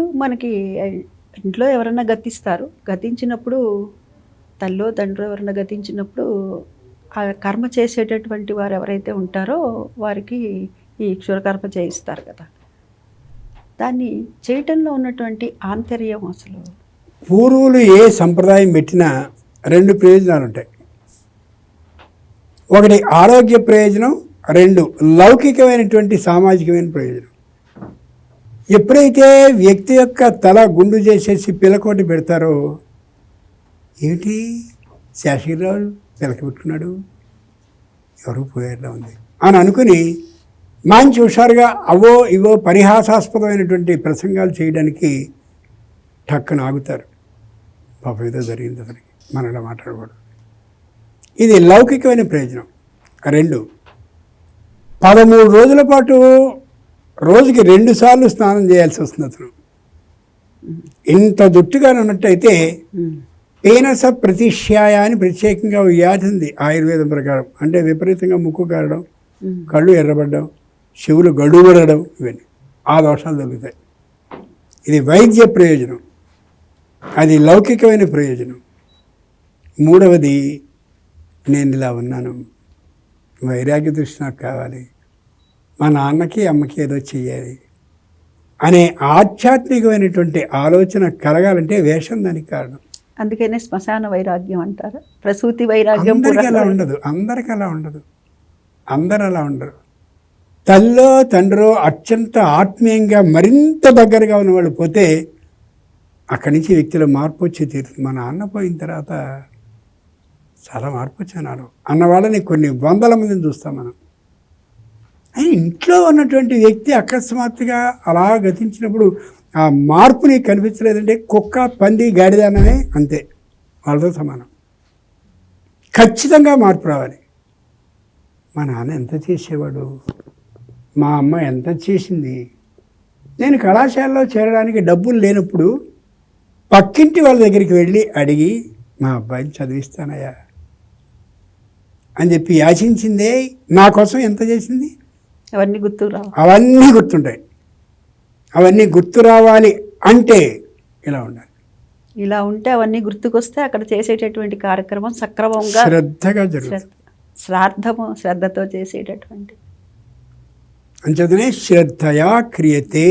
ఇప్పుడు మనకి ఇంట్లో ఎవరన్నా గతిస్తారు. గతించినప్పుడు తల్లో తండ్రి ఎవరన్నా గతించినప్పుడు ఆ కర్మ చేసేటటువంటి వారు ఎవరైతే ఉంటారో వారికి ఈ క్షురకర్మ చేయిస్తారు కదా. దాన్ని చేయటంలో ఉన్నటువంటి ఆంతర్యం అసలు? పూర్వులు ఏ సంప్రదాయం పెట్టినా రెండు ప్రయోజనాలు ఉంటాయి. ఒకటి ఆరోగ్య ప్రయోజనం రెండు లౌకికమైనటువంటి సామాజికమైన ప్రయోజనం. ఎప్పుడైతే వ్యక్తి యొక్క తల గుండు చేసేసి పిలకోటి పెడతారో ఏమిటి? శాషగిరిరావు పిలక పెట్టుకున్నాడు. ఎవరు పోయేలా ఉంది. అని అనుకుని మంచి హుషారుగా అవో ఇవో పరిహాసాస్పదమైనటువంటి ప్రసంగాలు చేయడానికి టక్కన ఆగుతారు. పాపం ఏదో జరిగింది అతనికి. మనం మాట్లాడకూడదు. ఇది లౌకికమైన ప్రయోజనం. రెండు పదమూడు రోజుల పాటు రోజుకి రెండుసార్లు స్నానం చేయాల్సి వస్తుంది అతను. ఇంత జుట్టుగా ఉన్నట్టయితే పీనస ప్రతిష్యాయ అని ప్రత్యేకంగా వ్యాధి ఉంది ఆయుర్వేదం ప్రకారం. అంటే విపరీతంగా ముక్కు కారడం కళ్ళు ఎర్రబడడం చెవులు గడుబడడం ఇవన్నీ. ఆ దోషాలు తగ్గుతాయి. ఇది వైద్య ప్రయోజనం. అది లౌకికమైన ప్రయోజనం. మూడవది నేను ఇలా ఉన్నాను. వైరాగ్య దృష్టి నాకు కావాలి. మా నాన్నకి అమ్మకి ఏదో చెయ్యాలి. అనే ఆధ్యాత్మికమైనటువంటి ఆలోచన కలగాలంటే వేషం దానికి కారణం. అందుకనే శ్మశాన వైరాగ్యం అంటారు. ప్రసూతి వైరాగ్యం అందరికి అలా ఉండదు. అందరికి అలా ఉండదు. అందరు అలా ఉండరు. తల్లో తండ్రో అత్యంత ఆత్మీయంగా మరింత దగ్గరగా ఉన్నవాళ్ళు పోతే అక్కడి నుంచి వ్యక్తిలో మార్పు వచ్చి తీరుతుంది. మా నాన్న పోయిన తర్వాత చాలా మార్పు వచ్చాను అన్న వాళ్ళని కొన్ని వందల మందిని చూస్తాం మనం. అని ఇంట్లో ఉన్నటువంటి వ్యక్తి అకస్మాత్తుగా అలా గతించినప్పుడు ఆ మార్పు నీకు కనిపించలేదంటే కుక్క పంది గాడిదాననే అంతే. వాళ్ళతో సమానం. ఖచ్చితంగా మార్పు రావాలి. మా నాన్న ఎంత చేసేవాడు? మా అమ్మ ఎంత చేసింది? నేను కళాశాలలో చేరడానికి డబ్బులు లేనప్పుడు పక్కింటి వాళ్ళ దగ్గరికి వెళ్ళి అడిగి మా అబ్బాయిని చదివిస్తానయ్యా అని చెప్పి యాచించిందే నా కోసం ఎంత చేసింది? అవన్నీ గుర్తు అవన్నీ గుర్తుంటాయి. అవన్నీ గుర్తు రావాలి అంటే ఇలా ఉండాలి. ఇలా ఉంటే అవన్నీ గుర్తుకొస్తే అక్కడ చేసేటటువంటి కార్యక్రమం సక్రమంగా శ్రద్ధగా జరుగుతుంది. శ్రాద్ధము శ్రద్ధతో చేసేటటువంటి. అంచేతనే శ్రద్ధయా క్రియతే.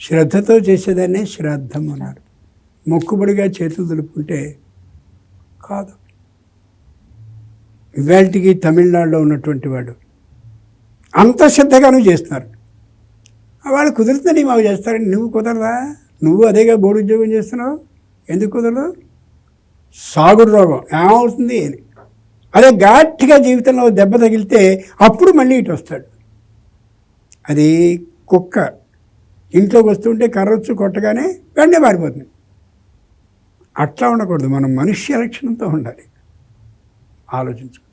శ్రద్ధతో చేసేదాన్నే శ్రాద్ధం అన్నారు. మొక్కుబడిగా చేతులు దులుపుకుంటే కాదు. ఇవాళకి తమిళనాడులో ఉన్నటువంటి వాడు అంత శ్రద్ధగా నువ్వు చేస్తున్నారు. వాళ్ళు కుదురుతుంది మాకు చేస్తారని నువ్వు కుదరదా? నువ్వు అదేగా బోర్డు ఉద్యోగం చేస్తున్నావు? ఎందుకు కుదరదు? సాగుడు రోగం. ఏమవుతుంది? అని అదే గట్టిగా జీవితంలో దెబ్బ తగిలితే అప్పుడు మళ్ళీ ఇటు వస్తాడు. అది కుక్క. ఇంట్లోకి వస్తుంటే కర్రొచ్చు కొట్టగానే వెంటనే పారిపోతుంది. అట్లా ఉండకూడదు. మనం మనుష్య లక్షణంతో ఉండాలి. ఆలోచించుకో.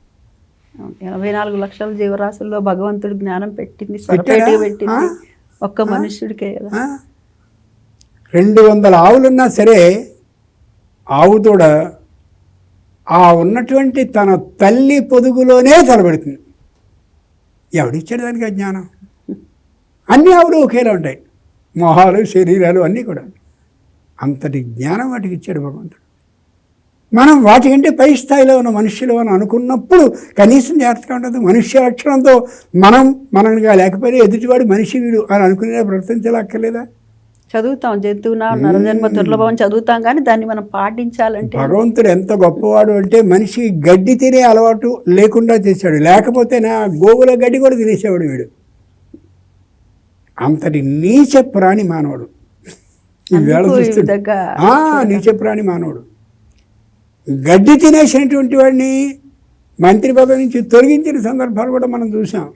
ఎనభై నాలుగు లక్షల జీవరాశుల్లో భగవంతుడు జ్ఞానం పెట్టింది పెట్టింది? ఒక్క మనుష్యుడికే కదా? రెండు వందల ఆవులున్నా సరే ఆవు తోడ ఆ ఉన్నటువంటి తన తల్లి పొదుగులోనే తలబెడుతుంది. ఎవడిచ్చాడు దానికి ఆ జ్ఞానం? అన్ని ఆవులు ఒకేలా ఉంటాయి. మొహాలు శరీరాలు అన్నీ కూడా. అంతటి జ్ఞానం వాటికి ఇచ్చాడు భగవంతుడు. మనం వాటికంటే పై స్థాయిలో ఉన్న మనుష్యులు అని అనుకున్నప్పుడు కనీసం జాగ్రత్తగా ఉండదు. మనుష్య లక్షణంతో మనం మనగా లేకపోయినా ఎదుటివాడు మనిషి వీడు అని అనుకునే ప్రవర్తించాలక్కర్లేదా చదువుతాం జంతువున నరజన్మ దుర్లభం చదువుతాం కానీ దాన్ని మనం పాటించాలంటే భగవంతుడు ఎంత గొప్పవాడు అంటే మనిషి గడ్డి తినే అలవాటు లేకుండా చేశాడు. లేకపోతే నా గోవుల గడ్డి కూడా తినేసేవాడు వీడు. అంతటి నీచ ప్రాణి మానవుడు. ఈవేళ నీచ ప్రాణి మానవుడు. గడ్డి తినేసినటువంటి వాడిని మంత్రి పదవి నుంచి తొలగించిన సందర్భాలు కూడా మనం చూసాం